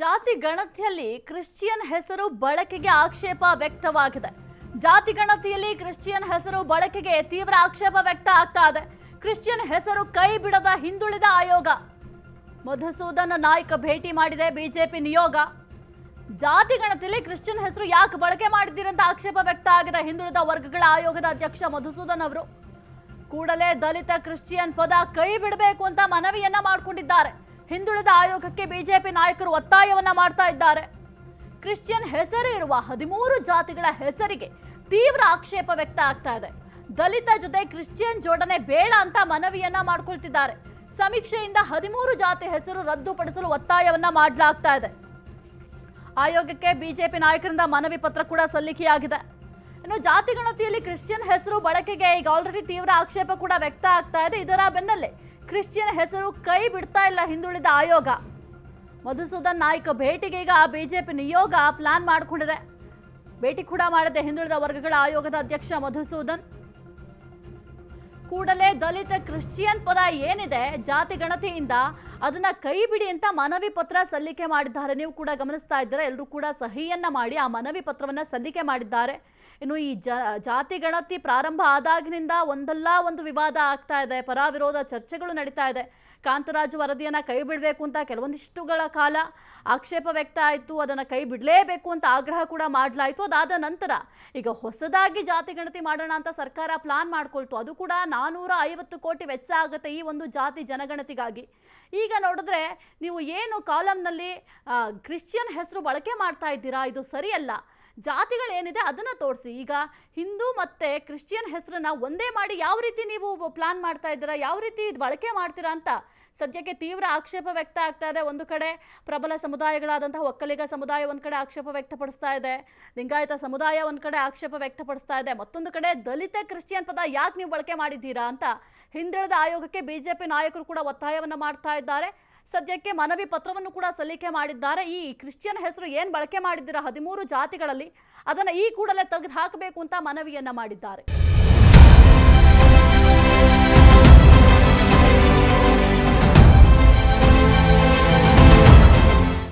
ಜಾತಿ ಗಣತಿಯಲ್ಲಿ ಕ್ರಿಶ್ಚಿಯನ್ ಹೆಸರು ಬಳಕೆಗೆ ಆಕ್ಷೇಪ ವ್ಯಕ್ತವಾಗಿದೆ. ಜಾತಿ ಗಣತಿಯಲ್ಲಿ ಕ್ರಿಶ್ಚಿಯನ್ ಹೆಸರು ಬಳಕೆಗೆ ತೀವ್ರ ಆಕ್ಷೇಪ ವ್ಯಕ್ತ ಆಗ್ತಾ ಇದೆ. ಕ್ರಿಶ್ಚಿಯನ್ ಹೆಸರು ಕೈ ಬಿಡದ ಹಿಂದುಳಿದ ಆಯೋಗ. ಮಧುಸೂದನ್ ನಾಯ್ಕ ಭೇಟಿ ಮಾಡಿದೆ ಬಿಜೆಪಿ ನಿಯೋಗ. ಜಾತಿ ಗಣತಿಯಲ್ಲಿ ಕ್ರಿಶ್ಚಿಯನ್ ಹೆಸರು ಯಾಕೆ ಬಳಕೆ ಮಾಡಿದ್ದೀರಂತ ಆಕ್ಷೇಪ ವ್ಯಕ್ತ ಆಗಿದೆ ಹಿಂದುಳಿದ ವರ್ಗಗಳ ಆಯೋಗದ ಅಧ್ಯಕ್ಷ ಮಧುಸೂದನ್ ಅವರು. ಕೂಡಲೇ ದಲಿತ ಕ್ರಿಶ್ಚಿಯನ್ ಪದ ಕೈ ಬಿಡಬೇಕು ಅಂತ ಮನವಿಯನ್ನ ಮಾಡಿಕೊಂಡಿದ್ದಾರೆ. ಹಿಂದುಳಿದ ಆಯೋಗಕ್ಕೆ ಬಿಜೆಪಿ ನಾಯಕರು ಒತ್ತಾಯವನ್ನ ಮಾಡ್ತಾ ಇದ್ದಾರೆ. ಕ್ರಿಶ್ಚಿಯನ್ ಹೆಸರು ಇರುವ ಹದಿಮೂರು ಜಾತಿಗಳ ಹೆಸರಿಗೆ ತೀವ್ರ ಆಕ್ಷೇಪ ವ್ಯಕ್ತ ಆಗ್ತಾ ಇದೆ. ದಲಿತ ಜೊತೆ ಕ್ರಿಶ್ಚಿಯನ್ ಜೋಡಣೆ ಬೇಡ ಅಂತ ಮನವಿಯನ್ನ ಮಾಡ್ಕೊಳ್ತಿದ್ದಾರೆ. ಸಮೀಕ್ಷೆಯಿಂದ ಹದಿಮೂರು ಜಾತಿ ಹೆಸರು ರದ್ದುಪಡಿಸಲು ಒತ್ತಾಯವನ್ನ ಮಾಡಲಾಗ್ತಾ ಇದೆ. ಆಯೋಗಕ್ಕೆ ಬಿಜೆಪಿ ನಾಯಕರಿಂದ ಮನವಿ ಪತ್ರ ಕೂಡ ಸಲ್ಲಿಕೆಯಾಗಿದೆ. ಇನ್ನು ಜಾತಿ ಗಣತಿಯಲ್ಲಿ ಕ್ರಿಶ್ಚಿಯನ್ ಹೆಸರು ಬಳಕೆಗೆ ಈಗ ಆಲ್ರೆಡಿ ತೀವ್ರ ಆಕ್ಷೇಪ ಕೂಡ ವ್ಯಕ್ತ ಆಗ್ತಾ ಇದೆ. ಇದರ ಬೆನ್ನಲ್ಲೇ ಕ್ರಿಶ್ಚಿಯನ್ ಹೆಸರು ಕೈ ಬಿಡ್ತಾ ಇಲ್ಲ ಹಿಂದುಳಿದ ಆಯೋಗ. ಮಧುಸೂದನ್ ನಾಯ್ಕ ಭೇಟಿಗೆ ಈಗ ಬಿಜೆಪಿ ನಿಯೋಗ ಪ್ಲಾನ್ ಮಾಡಿಕೊಂಡಿದೆ. ಭೇಟಿ ಕೂಡ ಮಾಡಿದೆ ಹಿಂದುಳಿದ ವರ್ಗಗಳ ಆಯೋಗದ ಅಧ್ಯಕ್ಷ ಮಧುಸೂದನ್. ಕೂಡಲೇ ದಲಿತ ಕ್ರಿಶ್ಚಿಯನ್ ಪದ ಏನಿದೆ ಜಾತಿ ಗಣತಿಯಿಂದ ಅದನ್ನ ಕೈ ಬಿಡಿ ಅಂತ ಮನವಿ ಪತ್ರ ಸಲ್ಲಿಕೆ ಮಾಡಿದ್ದಾರೆ. ನೀವು ಕೂಡ ಗಮನಿಸ್ತಾ ಇದ್ದೀರಾ ಎಲ್ಲರೂ ಕೂಡ ಸಹಿಯನ್ನ ಮಾಡಿ ಆ ಮನವಿ ಪತ್ರವನ್ನ ಸಲ್ಲಿಕೆ ಮಾಡಿದ್ದಾರೆ. ಇನ್ನು ಈ ಜಾತಿ ಗಣತಿ ಪ್ರಾರಂಭ ಆದಾಗಿನಿಂದ ಒಂದಲ್ಲ ಒಂದು ವಿವಾದ ಆಗ್ತಾ ಇದೆ. ಪರ ವಿರೋಧ ಚರ್ಚೆಗಳು ನಡೀತಾ ಇದೆ. ಕಾಂತರಾಜು ವರದಿಯನ್ನ ಕೈ ಬಿಡಬೇಕು ಅಂತ ಕೆಲವೊಂದಿಷ್ಟುಗಳ ಕಾಲ ಆಕ್ಷೇಪ ವ್ಯಕ್ತ ಆಯಿತು. ಅದನ್ನು ಕೈ ಬಿಡಲೇಬೇಕು ಅಂತ ಆಗ್ರಹ ಕೂಡ ಮಾಡಲಾಯಿತು. ಅದಾದ ನಂತರ ಈಗ ಹೊಸದಾಗಿ ಜಾತಿ ಗಣತಿ ಮಾಡೋಣ ಅಂತ ಸರ್ಕಾರ ಪ್ಲಾನ್ ಮಾಡ್ಕೊಳ್ತು. ಅದು ಕೂಡ ನಾನೂರ ಐವತ್ತು ಕೋಟಿ ವೆಚ್ಚ ಆಗುತ್ತೆ ಈ ಒಂದು ಜಾತಿ ಜನಗಣತಿಗಾಗಿ. ಈಗ ನೋಡಿದ್ರೆ ನೀವು ಏನು ಕಾಲಮ್ನಲ್ಲಿ ಕ್ರಿಶ್ಚಿಯನ್ ಹೆಸರು ಬಳಕೆ ಮಾಡ್ತಾ ಇದ್ದೀರಾ? ಇದು ಸರಿಯಲ್ಲ. ಜಾತಿಗಳೇನಿದೆ ಅದನ್ನು ತೋರಿಸಿ. ಈಗ ಹಿಂದೂ ಮತ್ತು ಕ್ರಿಶ್ಚಿಯನ್ ಹೆಸರನ್ನ ಒಂದೇ ಮಾಡಿ ಯಾವ ರೀತಿ ನೀವು ಪ್ಲಾನ್ ಮಾಡ್ತಾ ಇದ್ದೀರಾ, ಯಾವ ರೀತಿ ಇದು ಬಳಕೆ ಮಾಡ್ತೀರಾ ಅಂತ ಸದ್ಯಕ್ಕೆ ತೀವ್ರ ಆಕ್ಷೇಪ ವ್ಯಕ್ತ ಆಗ್ತಾ ಇದೆ ಒಂದು ಕಡೆ. ಪ್ರಬಲ ಸಮುದಾಯಗಳಾದಂತಹ ಒಕ್ಕಲಿಗ ಸಮುದಾಯ ಒಂದು ಕಡೆ ಆಕ್ಷೇಪ ವ್ಯಕ್ತಪಡಿಸ್ತಾ ಇದೆ. ಲಿಂಗಾಯತ ಸಮುದಾಯ ಒಂದು ಕಡೆ ಆಕ್ಷೇಪ ವ್ಯಕ್ತಪಡಿಸ್ತಾ ಇದೆ. ಮತ್ತೊಂದು ಕಡೆ ದಲಿತ ಕ್ರಿಶ್ಚಿಯನ್ ಪದ ಯಾಕೆ ನೀವು ಬಳಕೆ ಮಾಡಿದ್ದೀರಾ ಅಂತ ಹಿಂದುಳಿದ ಆಯೋಗಕ್ಕೆ ಬಿಜೆಪಿ ನಾಯಕರು ಕೂಡ ಒತ್ತಾಯವನ್ನು ಮಾಡ್ತಾ ಇದ್ದಾರೆ. ಸದ್ಯಕ್ಕೆ ಮನವಿ ಪತ್ರವನ್ನು ಕೂಡ ಸಲ್ಲಿಕೆ ಮಾಡಿದ್ದಾರೆ. ಈ ಕ್ರಿಶ್ಚಿಯನ್ ಹೆಸರು ಏನು ಬಳಕೆ ಮಾಡಿದ್ದೀರಾ? ಹದಿಮೂರು ಜಾತಿಗಳಲ್ಲಿ ಅದನ್ನು ಈ ಕೂಡಲೇ ತೆಗೆದು ಹಾಕಬೇಕು ಅಂತ ಮನವಿಯನ್ನ ಮಾಡಿದ್ದಾರೆ.